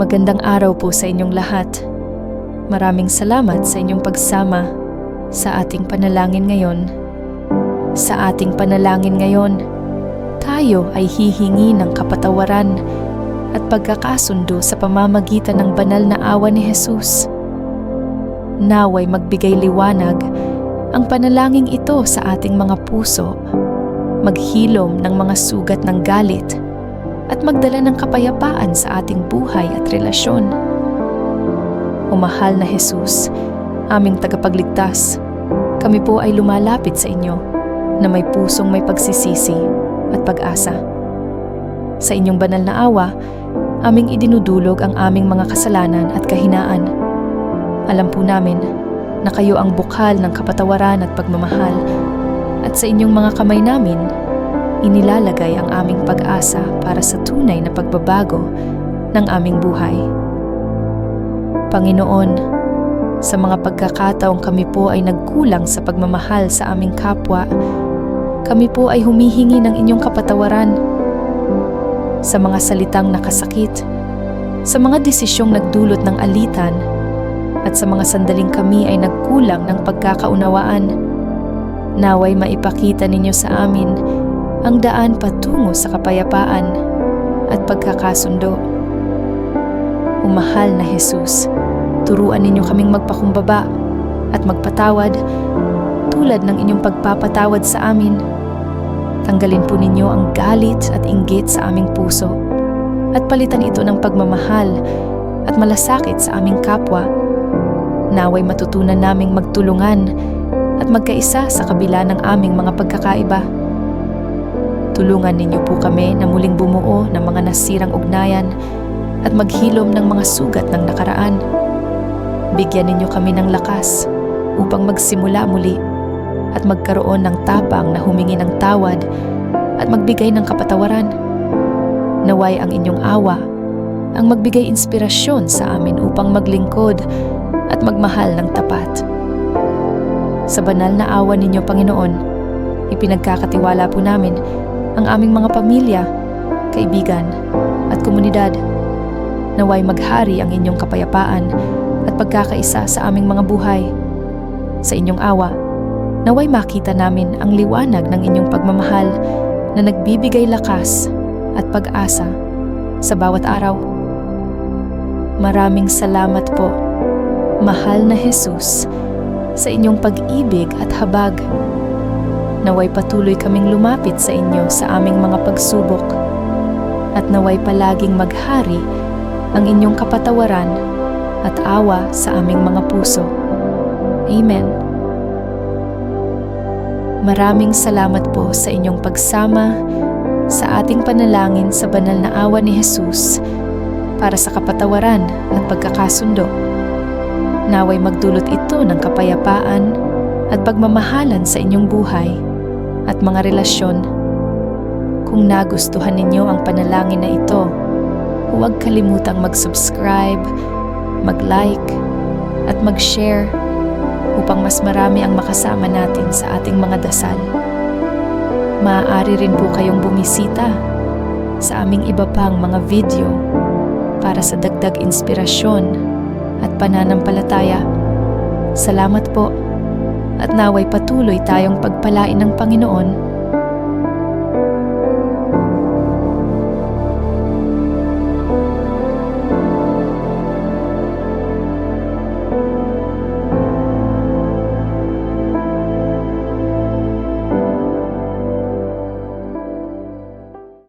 Magandang araw po sa inyong lahat. Maraming salamat sa inyong pagsama sa ating panalangin ngayon. Sa ating panalangin ngayon, tayo ay hihingi ng kapatawaran at pagkakasundo sa pamamagitan ng banal na awa ni Jesus. Naway magbigay liwanag ang panalangin ito sa ating mga puso, maghilom ng mga sugat ng galit, at magdala ng kapayapaan sa ating buhay at relasyon. O mahal na Jesus, aming tagapagligtas, kami po ay lumalapit sa inyo na may pusong may pagsisisi at pag-asa. Sa inyong banal na awa, aming idinudulog ang aming mga kasalanan at kahinaan. Alam po namin na kayo ang bukal ng kapatawaran at pagmamahal at sa inyong mga kamay namin, inilalagay ang aming pag-asa para sa tunay na pagbabago ng aming buhay. Panginoon, sa mga pagkakataong kami po ay nagkulang sa pagmamahal sa aming kapwa, kami po ay humihingi ng inyong kapatawaran. Sa mga salitang nakasakit, sa mga desisyong nagdulot ng alitan, at sa mga sandaling kami ay nagkulang ng pagkakaunawaan, naway maipakita ninyo sa amin ang daan patungo sa kapayapaan at pagkakasundo. Umahal na Jesus, turuan ninyo kaming magpakumbaba at magpatawad tulad ng inyong pagpapatawad sa amin. Tanggalin po ninyo ang galit at inggit sa aming puso at palitan ito ng pagmamahal at malasakit sa aming kapwa. Naway matutunan naming magtulungan at magkaisa sa kabila ng aming mga pagkakaiba. Tulungan ninyo po kami na muling bumuo ng mga nasirang ugnayan at maghilom ng mga sugat ng nakaraan. Bigyan ninyo kami ng lakas upang magsimula muli at magkaroon ng tapang na humingi ng tawad at magbigay ng kapatawaran. Naway ang inyong awa ang magbigay inspirasyon sa amin upang maglingkod at magmahal ng tapat. Sa banal na awa ninyo, Panginoon, ipinagkakatiwala po namin ang aming mga pamilya, kaibigan at komunidad. Naway maghari ang inyong kapayapaan at pagkakaisa sa aming mga buhay. Sa inyong awa, naway makita namin ang liwanag ng inyong pagmamahal na nagbibigay lakas at pag-asa sa bawat araw. Maraming salamat po, mahal na Jesus, sa inyong pag-ibig at habag. Naway patuloy kaming lumapit sa inyo sa aming mga pagsubok at naway palaging maghari ang inyong kapatawaran at awa sa aming mga puso. Amen. Maraming salamat po sa inyong pagsama sa ating panalangin sa banal na awa ni Jesus para sa kapatawaran at pagkakasundo. Naway magdulot ito ng kapayapaan at pagmamahalan sa inyong buhay at mga relasyon. Kung nagustuhan ninyo ang panalangin na ito, huwag kalimutang mag-subscribe, mag-like, at mag-share upang mas marami ang makasama natin sa ating mga dasal. Maaari rin po kayong bumisita sa aming iba pang mga video para sa dagdag inspirasyon at pananampalataya. Salamat po at naway patuloy tayong pagpalain ng Panginoon